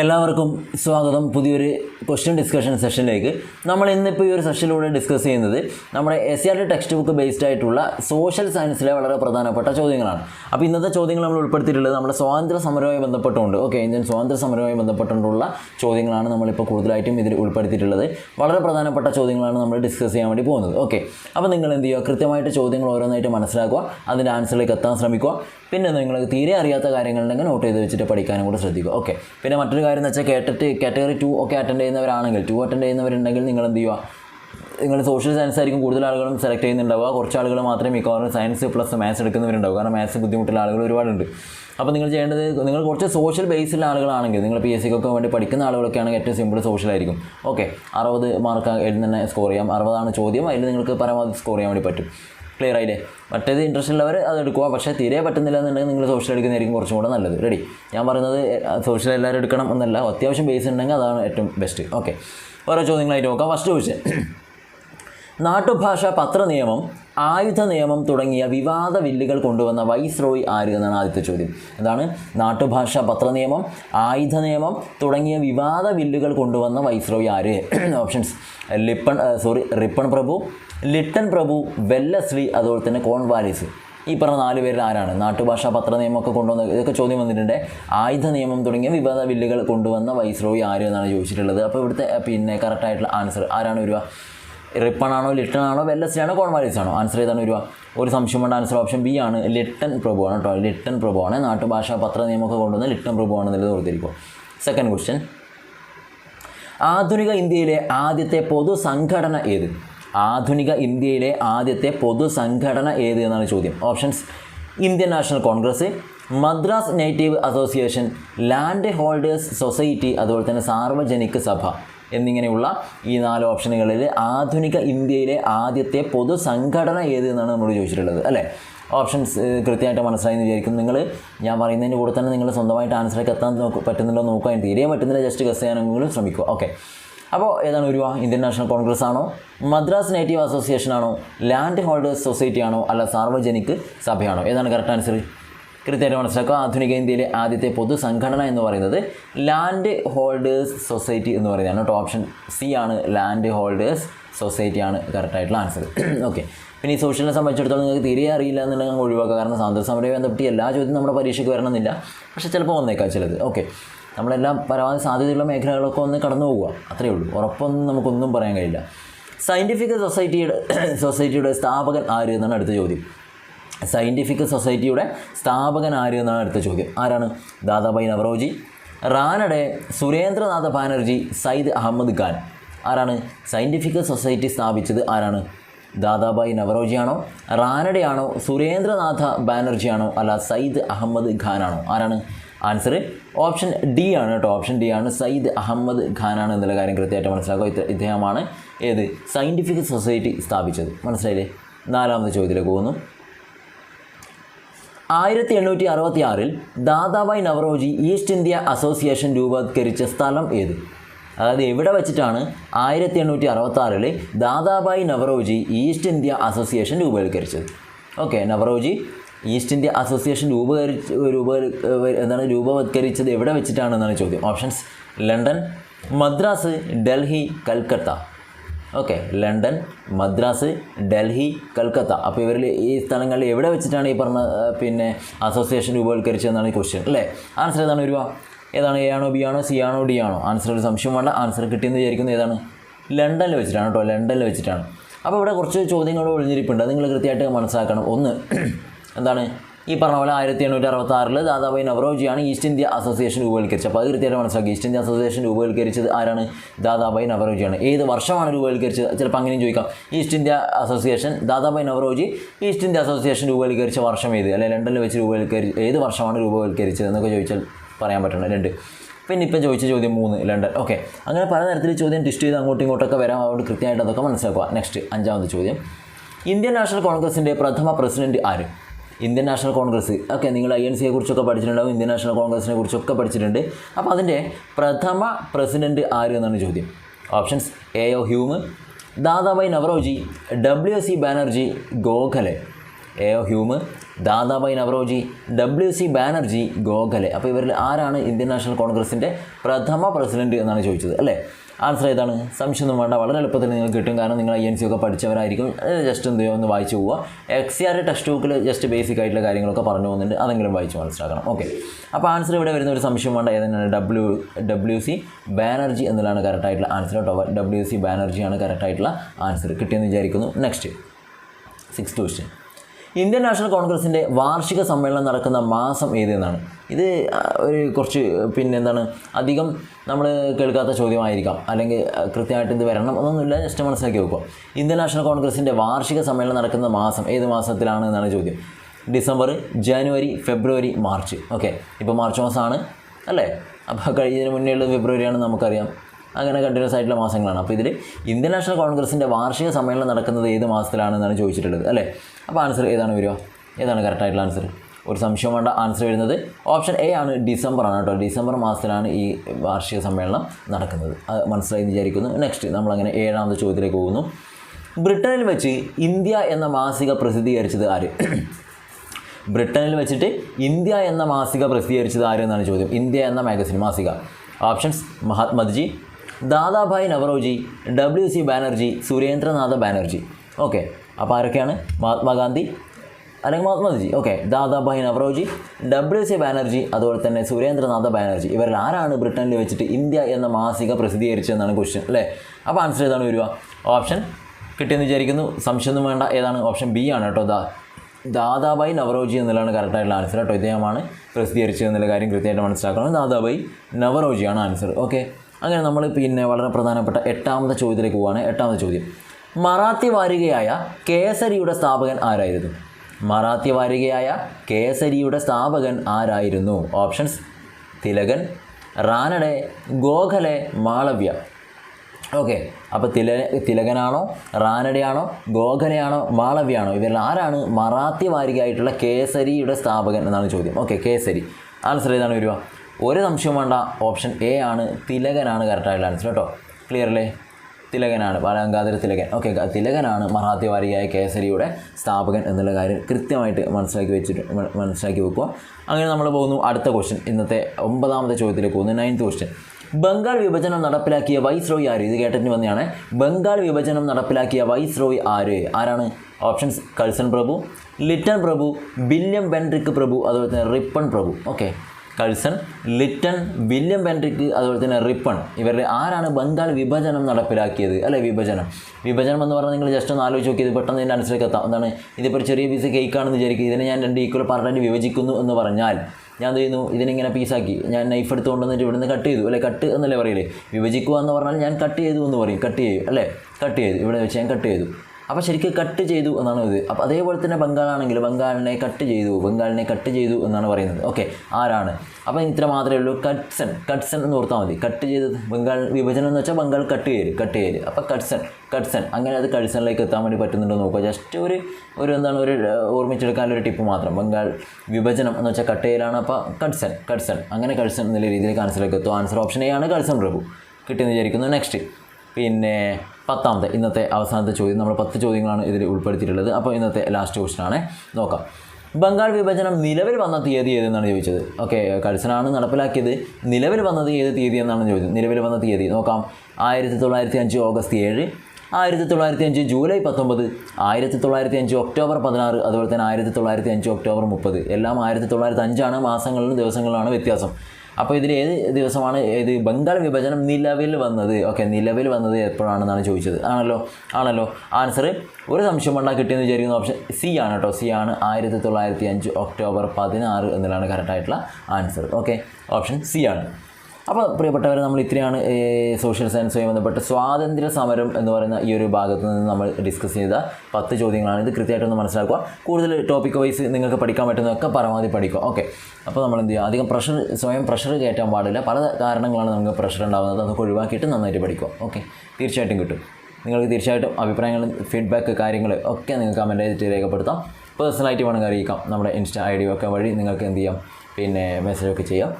എല്ലാവർക്കും സ്വാഗതം. പുതിയൊരു ക്വസ്റ്റ്യൻ ഡിസ്കഷൻ സെഷനിലേക്ക് നമ്മൾ ഇന്നിപ്പോൾ ഈ ഒരു സെഷനിലൂടെ ഡിസ്കസ് ചെയ്യുന്നത് നമ്മുടെ S R T textbook based ആയിട്ടുള്ള സോഷ്യൽ സയൻസിലെ വളരെ പ്രധാനപ്പെട്ട ചോദ്യങ്ങളാണ്. അപ്പോൾ ഇന്നത്തെ ചോദ്യങ്ങൾ നമ്മൾ ഉൾപ്പെടുത്തിയിട്ടുള്ളത് നമ്മുടെ സ്വാതന്ത്ര്യ സമരവുമായി ബന്ധപ്പെട്ടുകൊണ്ട് ഓക്കെ ഇന്ത്യൻ സ്വാതന്ത്ര്യ സമരവുമായി ബന്ധപ്പെട്ടുകൊണ്ടുള്ള ചോദ്യങ്ങളാണ് നമ്മളിപ്പോൾ കൂടുതലായിട്ടും ഇതിൽ ഉൾപ്പെടുത്തിയിട്ടുള്ളത്. വളരെ പ്രധാനപ്പെട്ട ചോദ്യങ്ങളാണ് നമ്മൾ ഡിസ്കസ് ചെയ്യാൻ വേണ്ടി പോകുന്നത്. ഓക്കെ അപ്പോൾ നിങ്ങൾ എന്ത് ചെയ്യുക? കൃത്യമായിട്ട് ചോദ്യങ്ങൾ ഓരോന്നായിട്ട് മനസ്സിലാക്കുക. അതിന്റെ ആൻസറിലേക്ക് എത്താൻ ശ്രമിക്കുക. പിന്നെ നിങ്ങൾക്ക് തീരെ അറിയാത്ത കാര്യങ്ങളുണ്ടെങ്കിൽ നോട്ട് ചെയ്ത് വെച്ചിട്ട് പഠിക്കാനും കൂടെ ശ്രദ്ധിക്കുക. ഓക്കെ പിന്നെ മറ്റൊരു കാര്യം എന്ന് വെച്ചാൽ കേട്ടിട്ട് കാറ്റഗറി ടു ഒക്കെ അറ്റൻഡ് ചെയ്യുന്നവരാണെങ്കിൽ ടു അറ്റൻഡ് ചെയ്യുന്നവരുണ്ടെങ്കിൽ നിങ്ങൾ എന്ത് ചെയ്യുക നിങ്ങൾ സോഷ്യൽ സയൻസ് ആയിരിക്കും കൂടുതൽ ആളുകളും സെലക്ട് ചെയ്യുന്നുണ്ടാവുക. കുറച്ച് ആളുകൾ മാത്രമേ മിക്കവാറും സയൻസ് പ്ലസ് മാത്സ് എടുക്കുന്നവരുണ്ടാവും കാരണം മാത്സ് ബുദ്ധിമുട്ടുള്ള ആളുകൾ ഒരുപാടുണ്ട്. അപ്പോൾ നിങ്ങൾ ചെയ്യേണ്ടത് നിങ്ങൾ കുറച്ച് സോഷ്യൽ ബേസിലുള്ള ആളുകളാണെങ്കിൽ നിങ്ങൾ പി എസ് സിക്കൊക്കെ വേണ്ടി പഠിക്കുന്ന ആളുകളൊക്കെ ആണെങ്കിൽ ഏറ്റവും സിമ്പിൾ സോഷ്യൽ ആയിരിക്കും. ഓക്കെ അറുപത് മാർക്ക് എഴുതി തന്നെ സ്കോർ ചെയ്യാം. അറുപതാണ് ചോദ്യം. അതിൽ നിങ്ങൾക്ക് പരമാവധി സ്കോർ ചെയ്യാൻ വേണ്ടി പറ്റും. ക്ലിയർ ആയില്ലേ? മറ്റേത് ഇൻട്രസ്റ്റ് ഉള്ളവർ അത് എടുക്കുക പക്ഷേ തീരെ പറ്റുന്നില്ല എന്നുണ്ടെങ്കിൽ നിങ്ങൾ സോഷ്യൽ എടുക്കുന്നതായിരിക്കും കുറച്ചും കൂടെ നല്ലത്. റെഡി ഞാൻ പറയുന്നത് സോഷ്യൽ എല്ലാവരും എടുക്കണം എന്നല്ല. അത്യാവശ്യം ബേസ് ഉണ്ടെങ്കിൽ അതാണ് ഏറ്റവും ബെസ്റ്റ് ഓക്കെ ഓരോ ചോദ്യങ്ങളായിട്ട് നോക്കാം. ഫസ്റ്റ് ചോദിച്ചത് നാട്ടുഭാഷ പത്ര നിയമം ആയുധ നിയമം തുടങ്ങിയ വിവാദ ബില്ലുകൾ കൊണ്ടുവന്ന വൈസ്രോയ് ആര് എന്നാണ് ആദ്യത്തെ ചോദ്യം? എന്താണ്? നാട്ടുഭാഷ പത്ര നിയമം ആയുധ നിയമം തുടങ്ങിയ വിവാദ ബില്ലുകൾ കൊണ്ടുവന്ന വൈസ്രോയ് ആര്? ഓപ്ഷൻസ് ലിപ്പൺ സോറി റിപ്പൺ പ്രഭു ലിട്ടൺ പ്രഭു വെല്ലസ്ലി അതുപോലെ തന്നെ കോൺവാലിസ്. ഈ പറഞ്ഞ നാല് പേരിൽ ആരാണ്? നാട്ടുഭാഷ പത്ര നിയമമൊക്കെ കൊണ്ടുവന്ന ഇതൊക്കെ ചോദ്യം വന്നിട്ടുണ്ട്. ആയുധ നിയമം തുടങ്ങിയ വിവാദ ബില്ലുകൾ കൊണ്ടുവന്ന വൈസ്രോയി ആര് എന്നാണ് ചോദിച്ചിട്ടുള്ളത്. അപ്പോൾ ഇവിടുത്തെ പിന്നെ കറക്റ്റായിട്ടുള്ള ആൻസർ ആരാണ് വരിക? റിപ്പൺ ആണോ ലിട്ടൺ ആണോ വെല്ലസ്ലി ആണോ കോൺവാലിസ് ആണോ ആൻസർ ഏതാണ് വരിക ഒരു സംശയമുണ്ട് ആൻസർ ഓപ്ഷൻ ബി ആണ്. ലിട്ടൺ പ്രഭു ആണ് കേട്ടോ. ലിട്ടൺ പ്രഭു ആണ് നാട്ടുഭാഷാ പത്ര നിയമമൊക്കെ കൊണ്ടുവന്ന ലിട്ടൺ പ്രഭു ആണെന്നുള്ളത് ഓർത്തിരിക്കും. സെക്കൻഡ് ക്വസ്റ്റ്യൻ ആധുനിക ഇന്ത്യയിലെ ആദ്യത്തെ പൊതുസംഘടന ഏത്? ആധുനിക ഇന്ത്യയിലെ ആദ്യത്തെ പൊതുസംഘടന ഏത് എന്നാണ് ചോദ്യം. Options Indian National Congress Madras native association land holders society അതുപോലെ തന്നെ സാർവജനിക സഭ. എന്നിങ്ങനെയുള്ള ഈ നാല് ഓപ്ഷനുകളിൽ ആധുനിക ഇന്ത്യയിലെ ആദ്യത്തെ പൊതുസംഘടന ഏത് എന്നാണ് നമ്മൾ ചോദിച്ചിട്ടുള്ളത് അല്ലേ? ഓപ്ഷൻസ് കൃത്യമായിട്ട് മനസ്സിലായി എന്ന് വിചാരിക്കും നിങ്ങൾ ഞാൻ പറയുന്നതിന്റെ കൂടെ തന്നെ നിങ്ങൾ സ്വന്തമായിട്ട് ആൻസറിലേക്ക് എത്താൻ നോക്ക് പറ്റുന്നുണ്ടോ നോക്കാൻ തീരെ പറ്റുന്നില്ല. ജസ്റ്റ് ഗസ് ചെയ്യാനെങ്കിലും ശ്രമിക്കുക. ഓക്കെ. അപ്പോൾ ഏതാണ് ഒരു ഇന്ത്യൻ നാഷണൽ കോൺഗ്രസ് ആണോ? മദ്രാസ് നേറ്റീവ് അസോസിയേഷൻ ആണോ? ലാൻഡ് ഹോൾഡേഴ്സ് സൊസൈറ്റി ആണോ? അല്ല സാർവജനിക് സഭയാണോ? ഏതാണ് കറക്റ്റ് ആൻസർ കൃത്യമായിട്ട് മനസ്സിലാക്കുക. ആധുനിക ഇന്ത്യയിലെ ആദ്യത്തെ പൊതുസംഘടന എന്ന് പറയുന്നത് ലാൻഡ് ഹോൾഡേഴ്സ് സൊസൈറ്റി എന്ന് പറയുന്നതാണ് കേട്ടോ. ഓപ്ഷൻ സി ആണ് ലാൻഡ് ഹോൾഡേഴ്സ് സൊസൈറ്റി ആണ് കറക്റ്റായിട്ടുള്ള ആൻസർ ഓക്കെ പിന്നെ ഈ സോഷ്യലിനെ സംബന്ധിച്ചിടത്തോളം നിങ്ങൾക്ക് തീരെ അറിയില്ല എന്നുണ്ടെങ്കിൽ അങ്ങ് ഒഴിവാക്കുക. കാരണം സ്വാതന്ത്ര്യ സമരവുമായി ബന്ധപ്പെട്ട് എല്ലാ ചോദ്യവും നമ്മുടെ പരീക്ഷയ്ക്ക് വരണമെന്നില്ല. പക്ഷേ ചിലപ്പോൾ വന്നേക്കാം ചിലത്. ഓക്കെ നമ്മളെല്ലാം പരമാവധി സാധ്യതയുള്ള മേഖലകളൊക്കെ ഒന്ന് കടന്നു പോവുക. അത്രയേ ഉള്ളൂ. ഉറപ്പൊന്നും നമുക്കൊന്നും പറയാൻ കഴിയില്ല. സയന്റിഫിക് സൊസൈറ്റിയുടെ സൊസൈറ്റിയുടെ സ്ഥാപകൻ ആര് എന്നാണ് അടുത്ത ചോദ്യം. സയന്റിഫിക് സൊസൈറ്റിയുടെ സ്ഥാപകൻ ആര് എന്നാണ് അടുത്ത ചോദ്യം. ആരാണ്? ദാദാഭായ് നവറോജി. റാനഡെ സുരേന്ദ്രനാഥ ബാനർജി സയ്യിദ് അഹമ്മദ് ഖാൻ. ആരാണ്? സയന്റിഫിക് സൊസൈറ്റി സ്ഥാപിച്ചത് ആരാണ്? ദാദാബായി നവറോജിയാണോ? റാനഡയാണോ സുരേന്ദ്രനാഥ ബാനർജിയാണോ? അല്ല സയ്യിദ് അഹമ്മദ് ഖാൻ ആണോ ആരാണ്? ആൻസർ ഓപ്ഷൻ ഡി ആണ് കേട്ടോ. ഓപ്ഷൻ ഡി ആണ്. സയ്യിദ് അഹമ്മദ് ഖാനാണ് എന്നുള്ള കാര്യം കൃത്യമായിട്ട് മനസ്സിലാക്കുക. ഇദ്ദേഹമാണ് ഏത്? സയന്റിഫിക് സൊസൈറ്റി സ്ഥാപിച്ചത്. മനസ്സിലായില്ലേ? നാലാമത്തെ ചോദ്യത്തിലേക്ക് പോകുന്നു. ആയിരത്തി എണ്ണൂറ്റി അറുപത്തി ആറിൽ Dadabhai Naoroji East India Association രൂപവത്കരിച്ച സ്ഥലം ഏത്? അതായത് എവിടെ വെച്ചിട്ടാണ് ആയിരത്തി എണ്ണൂറ്റി അറുപത്തി Dadabhai Naoroji East India Association രൂപവത്കരിച്ചത്? Okay Naoroji East India Association രൂപീകരിച്ച് രൂപ എന്താണ് രൂപവത്കരിച്ചത് എവിടെ വെച്ചിട്ടാണെന്നാണ് ചോദ്യം? Options London Madras Delhi Calcutta okay London Madras Delhi Calcutta അപ്പോൾ ഇവരിൽ ഈ സ്ഥലങ്ങളിൽ എവിടെ വെച്ചിട്ടാണ് ഈ പറഞ്ഞ പിന്നെ അസോസിയേഷൻ രൂപവൽക്കരിച്ചതെന്നാണ് ഈ ക്വസ്റ്റ്യൻ അല്ലേ? ആൻസർ ഏതാണ് വരിക? ഏതാണ് എ ആണോ ബി ആണോ സി ആണോ ഡി ആണോ? ആൻസർ ഒരു സംശയം വേണ്ട. ആൻസർ കിട്ടിയെന്ന് വിചാരിക്കുന്നത് ഏതാണ്? ലണ്ടനിൽ വെച്ചിട്ടാണ് കേട്ടോ. ലണ്ടനിൽ വെച്ചിട്ടാണ്. അപ്പോൾ ഇവിടെ കുറച്ച് ചോദ്യങ്ങൾ ഒളിഞ്ഞിരിപ്പുണ്ട്. നിങ്ങൾ കൃത്യമായിട്ട് മനസ്സിലാക്കണം. ഒന്ന് എന്താണ്? ഈ പറഞ്ഞ പോലെ ആയിരത്തി എണ്ണൂറ്റി അറുപത്തി ആറിൽ നവറോജിയാണ് ഈസ്റ്റ് ഇന്ത്യ അസോസിയേഷൻ രൂപവൽക്കരിച്ചത്. അപ്പോൾ അത് കൃത്യമായിട്ട് മനസ്സിലാക്കി. ഈസ്റ്റ് ഇന്ത്യ അസോസിയേഷൻ രൂപവൽക്കരിച്ചത് ആരാണ്? ദാദാബായി നവറോജിയാണ് ഏത് വർഷമാണ് രൂപവൽക്കരിച്ചത്? ചിലപ്പോൾ അങ്ങനെയും ചോദിക്കാം. East India Association Dadabhai Naoroji East India Association രൂപവൽക്കരിച്ച വർഷം ഏത്? അല്ലെ ലണ്ടനിൽ വെച്ച് രൂപവൽക്കരി ഏത് വർഷമാണ് രൂപവൽക്കരിച്ചത് എന്നൊക്കെ ചോദിച്ചാൽ പറയാൻ പറ്റണം രണ്ട്. പിന്നെ ഇപ്പം ചോദിച്ച ചോദ്യം മൂന്ന് ലണ്ടൻ. ഓക്കെ. അങ്ങനെ പലതരത്തിൽ ചോദ്യം ട്വിസ്റ്റ് ചെയ്ത് അങ്ങോട്ടും ഇങ്ങോട്ടൊക്കെ വരാം. അതുകൊണ്ട് കൃത്യമായിട്ട് അതൊക്കെ മനസ്സിലാക്കുക. നെക്സ്റ്റ് അഞ്ചാമത്തെ ചോദ്യം. ഇന്ത്യൻ നാഷണൽ കോൺഗ്രസിന്റെ പ്രഥമ പ്രസിഡന്റ് ആര്? Indian national Congress. ഓക്കെ നിങ്ങൾ ഐ എൻ സിയെ കുറിച്ചൊക്കെ പഠിച്ചിട്ടുണ്ടാവും ഇന്ത്യൻ നാഷണൽ കോൺഗ്രസിനെ കുറിച്ചൊക്കെ പഠിച്ചിട്ടുണ്ട്. അപ്പോൾ അതിന്റെ പ്രഥമ പ്രസിഡന്റ് ആര് എന്നാണ് ചോദ്യം. Options A O Hume Dadabhai Naoroji W C Banerjee Gokhale. A O Hume Dadabhai Naoroji W C Banerjee Gokhale. അപ്പോൾ ഇവരിൽ ആരാണ് ഇന്ത്യൻ നാഷണൽ കോൺഗ്രസിന്റെ പ്രഥമ പ്രസിഡന്റ് എന്നാണ് ചോദിച്ചത് അല്ലേ? ആൻസർ ഏതാണ്? സംശയമൊന്നും വേണ്ട. വളരെ എളുപ്പത്തിൽ നിങ്ങൾക്ക് കിട്ടും. കാരണം നിങ്ങൾ ഐ എൻ സി ഒക്കെ പഠിച്ചവരായിരിക്കും. ജസ്റ്റ് എന്ത് ഒന്ന് വായിച്ചു പോവുക. എക്സ് ആർ ടെക്സ്റ്റ് ബുക്കിൽ ജസ്റ്റ് ബേസിക് ആയിട്ടുള്ള കാര്യങ്ങളൊക്കെ പറഞ്ഞു പോകുന്നുണ്ട്. അതെങ്കിലും വായിച്ച് മനസ്സിലാക്കണം. ഓക്കെ അപ്പോൾ ആൻസർ ഇവിടെ വരുന്ന ഒരു സംശയം വേണ്ട. ഏതാണ് ഡബ്ല്യു ഡബ്ല്യു സി ബാനർജി എന്നുള്ളതാണ് കറക്റ്റ് ആയിട്ടുള്ള ആൻസർ കേട്ടോ. ഡബ്ല്യു സി ബാനർജിയാണ് കറക്റ്റ് ആയിട്ടുള്ള ആൻസർ കിട്ടിയെന്ന് വിചാരിക്കുന്നു. Next six question Indian National കോൺഗ്രസിന്റെ വാർഷിക സമ്മേളനം നടക്കുന്ന മാസം ഏതെന്നാണ് ഇത് ഒരു കുറച്ച് പിന്നെ എന്താണ് അധികം നമ്മൾ കേൾക്കാത്ത ചോദ്യമായിരിക്കാം. അല്ലെങ്കിൽ കൃത്യമായിട്ട് ഇത് വരണം എന്നൊന്നുമില്ല ജസ്റ്റ് മനസ്സിലാക്കി വെക്കുക. ഇന്ത്യൻ നാഷണൽ കോൺഗ്രസിന്റെ വാർഷിക സമ്മേളനം നടക്കുന്ന മാസം ഏത് മാസത്തിലാണ് എന്നാണ് ചോദ്യം. December January February March. Okay. ഇപ്പോൾ മാർച്ച് മാസമാണ് അല്ലേ? അപ്പോൾ കഴിഞ്ഞതിന് മുന്നേ ഉള്ളത് ഫെബ്രുവരിയാണ് നമുക്കറിയാം. അങ്ങനെ കണ്ടിന്യൂസ് ആയിട്ടുള്ള മാസങ്ങളാണ്. അപ്പോൾ ഇതിൽ ഇന്ത്യൻ നാഷണൽ കോൺഗ്രസിന്റെ വാർഷിക സമ്മേളനം നടക്കുന്നത് ഏത് മാസത്തിലാണെന്നാണ് ചോദിച്ചിട്ടുള്ളത് അല്ലേ? അപ്പോൾ ആൻസർ ഏതാണ് വരിക? ഏതാണ് കറക്റ്റായിട്ടുള്ള ആൻസർ ഒരു സംശയം വേണ്ട ആൻസർ വരുന്നത് ഓപ്ഷൻ എ ആണ് ഡിസംബർ ആണ് കേട്ടോ. ഡിസംബർ മാസത്തിലാണ് ഈ വാർഷിക സമ്മേളനം നടക്കുന്നത്. അത് മനസ്സിലായി വിചാരിക്കുന്നു. നെക്സ്റ്റ് നമ്മളങ്ങനെ ഏഴാമത്തെ ചോദ്യത്തിലേക്ക് പോകുന്നു. ബ്രിട്ടനിൽ വെച്ച് ഇന്ത്യ എന്ന മാസിക പ്രസിദ്ധീകരിച്ചത് ആര്? ബ്രിട്ടനിൽ വെച്ചിട്ട് ഇന്ത്യ എന്ന മാസിക പ്രസിദ്ധീകരിച്ചത് ആര് എന്നാണ് ചോദ്യം. ഇന്ത്യ എന്ന മാഗസിൻ മാസിക. Options Mahatmaji Dadabhai Naoroji W C Banerjee Surendranath Banerjee. Okay അപ്പോൾ ആരൊക്കെയാണ്? മഹാത്മാഗാന്ധി അല്ലെങ്കിൽ Mahatmaji okay Dadabhai Naoroji W C Banerjee അതുപോലെ തന്നെ സുരേന്ദ്രനാഥ ബാനർജി. ഇവരിൽ ആരാണ് ബ്രിട്ടനിൽ വെച്ചിട്ട് ഇന്ത്യ എന്ന മാസിക പ്രസിദ്ധീകരിച്ചതെന്നാണ് ക്വസ്റ്റ്യൻ അല്ലേ? അപ്പോൾ ആൻസർ ഏതാണ് വരിക? ഓപ്ഷൻ കിട്ടിയെന്ന് വിചാരിക്കുന്നു. സംശയമൊന്നും വേണ്ട. ഏതാണ്? ഓപ്ഷൻ ബി ആണ് കേട്ടോ. ദാ ദാദാബായി നവറോജി എന്നുള്ളതാണ് കറക്റ്റായിട്ടുള്ള ആൻസർ കേട്ടോ. ഇദ്ദേഹമാണ് പ്രസിദ്ധീകരിച്ചത് എന്നുള്ള കാര്യം കൃത്യമായിട്ട് മനസ്സിലാക്കണം. ദാദാബായി നവറോജിയാണ് ആൻസർ ഓക്കെ അങ്ങനെ നമ്മൾ പിന്നെ വളരെ പ്രധാനപ്പെട്ട എട്ടാമത്തെ ചോദ്യത്തിലേക്ക് പോവുകയാണ് എട്ടാമത്തെ ചോദ്യം. മറാത്തി വാരികയായ കേസരിയുടെ സ്ഥാപകൻ ആരായിരുന്നു? മറാത്തി വാരികയായ കേസരിയുടെ സ്ഥാപകൻ ആരായിരുന്നു? ഓപ്ഷൻസ് തിലകൻ റാനഡെ ഗോഖലെ മാളവ്യ. ഓക്കെ അപ്പോൾ തില തിലകനാണോ റാനഡയാണോ ഗോഖലയാണോ മാളവ്യാണോ? ഇവരിൽ ആരാണ് മറാത്തി വാരികയായിട്ടുള്ള കേസരിയുടെ സ്ഥാപകൻ എന്നാണ് ചോദ്യം. ഓക്കെ കേസരി. ആൻസർ ഏതാണ് വരിക? ഒരു സംശയം വേണ്ട. ഓപ്ഷൻ എ ആണ്. തിലകനാണ് കറക്റ്റായിട്ടുള്ള ആൻസർ കേട്ടോ. ക്ലിയർ അല്ലേ? തിലകനാണ്. ബാലഗംഗാധര തിലകൻ. ഓക്കെ തിലകനാണ് മറാത്തി വാരികയായ കേസരിയുടെ സ്ഥാപകൻ എന്നുള്ള കാര്യം കൃത്യമായിട്ട് മനസ്സിലാക്കി വെച്ചിട്ട് മനസ്സിലാക്കി വെക്കുക. അങ്ങനെ നമ്മൾ പോകുന്നു അടുത്ത ക്വസ്റ്റ്യൻ ഇന്നത്തെ ഒമ്പതാമത്തെ ചോദ്യത്തിലേക്ക് പോകുന്നു. നയൻത്ത് ക്വസ്റ്റ്യൻ ബംഗാൾ വിഭജനം നടപ്പിലാക്കിയ വൈസ് റോയ് ആര്? ഇത് കേട്ടിട്ട് വന്നെയാണ്. ബംഗാൾ വിഭജനം നടപ്പിലാക്കിയ വൈസ് റോയ് ആര്? ആരാണ്? ഓപ്ഷൻസ് കൾസൺ പ്രഭു ലിറ്റൺ പ്രഭു ബില്യം ബെൻറിക് പ്രഭു അതുപോലെ തന്നെ റിപ്പൺ പ്രഭു. Okay Curzon Lytton William Bentinck അതുപോലെ തന്നെ റിപ്പൺ. ഇവരുടെ ആരാണ് ബംഗാൾ വിഭജനം നടപ്പിലാക്കിയത്? അല്ലെ വിഭജനം? വിഭജനം എന്ന് പറഞ്ഞാൽ നിങ്ങൾ ജസ്റ്റ് ഒന്ന് ആലോചിച്ച് നോക്കി ഇത് പെട്ടെന്ന് മനസ്സിലേക്ക് എത്താം. എന്താണ്? ഇതിപ്പോൾ ഒരു ചെറിയ പീസ് കേക്കാണെന്ന് വിചാരിക്കുക. ഇതിനെ ഞാൻ രണ്ട് ഈക്വൽ പാർട്ടായിട്ട് വിഭജിക്കുന്നു എന്ന് പറഞ്ഞാൽ ഞാൻ എന്ത് ചെയ്യുന്നു? ഇതിനിങ്ങനെ പീസാക്കി ഞാൻ നൈഫ് എടുത്ത് കൊണ്ടുവന്നിട്ട് ഇവിടുന്ന് കട്ട് ചെയ്തു. അല്ലെ കട്ട് എന്നല്ലേ പറയില്ലേ വിഭജിക്കുക എന്ന് പറഞ്ഞാൽ ഞാൻ കട്ട് ചെയ്തു എന്ന് പറയും. കട്ട് ചെയ്യും അല്ലേ? കട്ട് ചെയ്തു. ഇവിടെ വെച്ച് ഞാൻ കട്ട് ചെയ്തു. അപ്പോൾ ശരിക്കും കട്ട് ചെയ്തു എന്നാണ് ഇത്. അപ്പോൾ അതേപോലെ തന്നെ ബംഗാളാണെങ്കിൽ ബംഗാളിനെ കട്ട് ചെയ്തു ബംഗാളിനെ കട്ട് ചെയ്തു എന്നാണ് പറയുന്നത്. ഓക്കെ ആരാണ്? അപ്പോൾ ഇത്ര മാത്രമേ ഉള്ളൂ. കട്സൺ കട്സൺ എന്ന് ഓർത്താൽ മതി. കട്ട് ചെയ്തത് ബംഗാൾ വിഭജനം എന്ന് വെച്ചാൽ ബംഗാൾ കട്ട് ചെയ്യൽ കട്ട് ചെയ്യൽ അപ്പോൾ കട്സൺ കട്സൺ അങ്ങനെ അത് കട്ട്സണിലേക്ക് എത്താൻ വേണ്ടി പറ്റുന്നുണ്ടോ നോക്കുക. ജസ്റ്റ് ഒരു ഒരു എന്താണ് ഒരു ഓർമ്മിച്ചെടുക്കാനുള്ള ഒരു ടിപ്പ് മാത്രം. ബംഗാൾ വിഭജനം എന്ന് വെച്ചാൽ കട്ട് ചെയ്യലാണ്. അപ്പോൾ കട്സൺ കട്സൺ അങ്ങനെ കട്ട്സൺ എന്നുള്ള രീതിയിലേക്ക് ആൻസറിലേക്ക് എത്തും. ആൻസർ ഓപ്ഷൻ എ ആണ് കൾസൺ പ്രഭു. കിട്ടിയെന്ന് വിചാരിക്കുന്നു. നെക്സ്റ്റ് പിന്നെ പത്താമത്തെ ഇന്നത്തെ അവസാനത്തെ ചോദ്യം. നമ്മൾ പത്ത് ചോദ്യങ്ങളാണ് ഇതിൽ ഉൾപ്പെടുത്തിയിട്ടുള്ളത്. അപ്പോൾ ഇന്നത്തെ ലാസ്റ്റ് ക്വസ്റ്റൻ ആണ്. നോക്കാം. ബംഗാൾ വിഭജനം നിലവിൽ വന്ന തീയതി ഏതെന്നാണ് ചോദിച്ചത്? ഓക്കെ കഴ്സനാണ് നടപ്പിലാക്കിയത്. നിലവിൽ വന്നത് ഏത് തീയതി എന്നാണ് ചോദിച്ചത്? നിലവിൽ വന്ന തീയതി. നോക്കാം. ആയിരത്തി തൊള്ളായിരത്തി അഞ്ച് ഓഗസ്റ്റ് ഏഴ് ആയിരത്തി തൊള്ളായിരത്തി അഞ്ച് ജൂലൈ പത്തൊമ്പത് ആയിരത്തി തൊള്ളായിരത്തി അഞ്ച് ഒക്ടോബർ പതിനാറ് അതുപോലെ തന്നെ ആയിരത്തി തൊള്ളായിരത്തി അഞ്ച് ഒക്ടോബർ മുപ്പത്. എല്ലാം ആയിരത്തി തൊള്ളായിരത്തി അഞ്ചാണ്. മാസങ്ങളിലും ദിവസങ്ങളിലാണ് വ്യത്യാസം. അപ്പോൾ ഇതിൽ ഏത് ദിവസമാണ് ഏത് ബംഗാൾ വിഭജനം നിലവിൽ വന്നത്? ഓക്കെ നിലവിൽ വന്നത് എപ്പോഴാണെന്നാണ് ചോദിച്ചത്. ആണല്ലോ ആണല്ലോ. ആൻസർ ഒരു സംശയം വേണ്ട കിട്ടിയെന്ന് വിചാരിക്കുന്ന ഓപ്ഷൻ സി ആണ് കേട്ടോ. സി ആണ് ആയിരത്തി തൊള്ളായിരത്തി അഞ്ച് ഒക്ടോബർ പതിനാറ് എന്നുള്ളതാണ് കറക്റ്റായിട്ടുള്ള ആൻസർ ഓക്കെ ഓപ്ഷൻ സി ആണ്. അപ്പോൾ പ്രിയപ്പെട്ടവർ നമ്മൾ ഇത്രയാണ് സോഷ്യൽ സയൻസുമായി ബന്ധപ്പെട്ട് സ്വാതന്ത്ര്യ സമരം എന്ന് പറയുന്ന ഈ ഒരു ഭാഗത്ത് നിന്ന് നമ്മൾ ഡിസ്കസ് ചെയ്ത പത്ത് ചോദ്യങ്ങളാണ്. ഇത് കൃത്യമായിട്ടൊന്ന് മനസ്സിലാക്കുക. കൂടുതൽ ടോപ്പിക് വൈസ് നിങ്ങൾക്ക് പഠിക്കാൻ പറ്റുന്നതൊക്കെ പരമാവധി പഠിക്കുക. ഓക്കെ അപ്പോൾ നമ്മൾ എന്ത് ചെയ്യുക? അധികം പ്രഷർ സ്വയം പ്രഷർ കയറ്റാൻ പാടില്ല. പല കാരണങ്ങളാണ് നമുക്ക് പ്രഷർ ഉണ്ടാകുന്നത്. അതൊക്കെ ഒഴിവാക്കിയിട്ട് നന്നായിട്ട് പഠിക്കുക. ഓക്കെ തീർച്ചയായിട്ടും കിട്ടും. നിങ്ങൾക്ക് തീർച്ചയായിട്ടും അഭിപ്രായങ്ങളും ഫീഡ്ബാക്ക് കാര്യങ്ങൾ ഒക്കെ നിങ്ങൾക്ക് കമന്റ് ചെയ്തിട്ട് രേഖപ്പെടുത്താം. പേഴ്സണലായിട്ട് വേണമെങ്കിൽ അറിയിക്കാം. നമ്മുടെ ഇൻസ്റ്റാ ഐ ഡി ഒക്കെ വഴി നിങ്ങൾക്ക് എന്ത് ചെയ്യാം? പിന്നെ മെസ്സേജൊക്കെ ചെയ്യാം.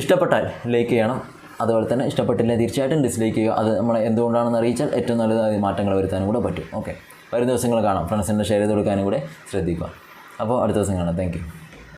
ഇഷ്ടപ്പെട്ടാൽ ലൈക്ക് ചെയ്യണം. അതുപോലെ തന്നെ ഇഷ്ടപ്പെട്ടില്ല തീർച്ചയായിട്ടും ഡിസ്ലൈക്ക് ചെയ്യുക. അത് നമ്മൾ എന്തുകൊണ്ടാണെന്ന് അറിയിച്ചാൽ ഏറ്റവും നല്ലത് മാറ്റങ്ങൾ വരുത്താനും കൂടെ പറ്റും. ഓക്കെ വരും ദിവസങ്ങൾ കാണാം. ഫ്രണ്ട്സിന്റെ ഷെയർ ചെയ്ത് കൊടുക്കാനും കൂടെ ശ്രദ്ധിക്കുക. അപ്പോൾ അടുത്ത ദിവസം കാണാം. താങ്ക്